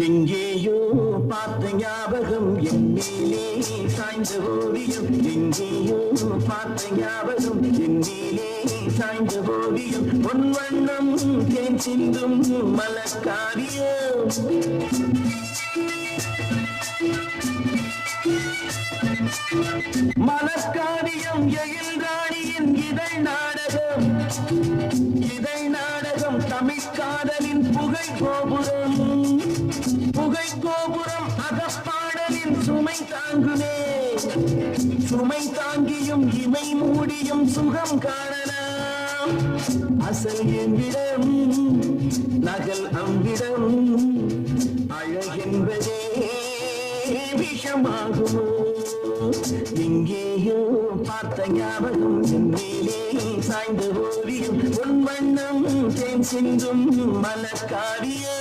எங்கேயோ பார்த்த ஞாபகம் என் மேலே சாய்ந்த ஓவியம். எங்கேயோ பார்த்த ஞாபகம் என் மேலே சாய்ந்த ஓவியம். பொன் வண்ணம் தேன் சிந்தும் மலக்காரியம் மலக்காரியம் எழில் ராணியின் இதழ் நாடகம். இதழ் நாடகம் தமிழ்காதலின் புகை கோபுரம். புகை கோபுரம் அகப்பாடலின் சுமை தாங்குமே. சுமை தாங்கியும் இமை மூடியும் சுகம் காணலாம். அசல் எவ்விடம் நகல் அம்பிடம் அழகென்பதே விஷமாகுமோ? எங்கேயோ பார்த்த ஞாபகம் மேலே சாய்ந்த ஓவியம். உன் வண்ணம் தேன் சிந்தும் மலக்காரியம்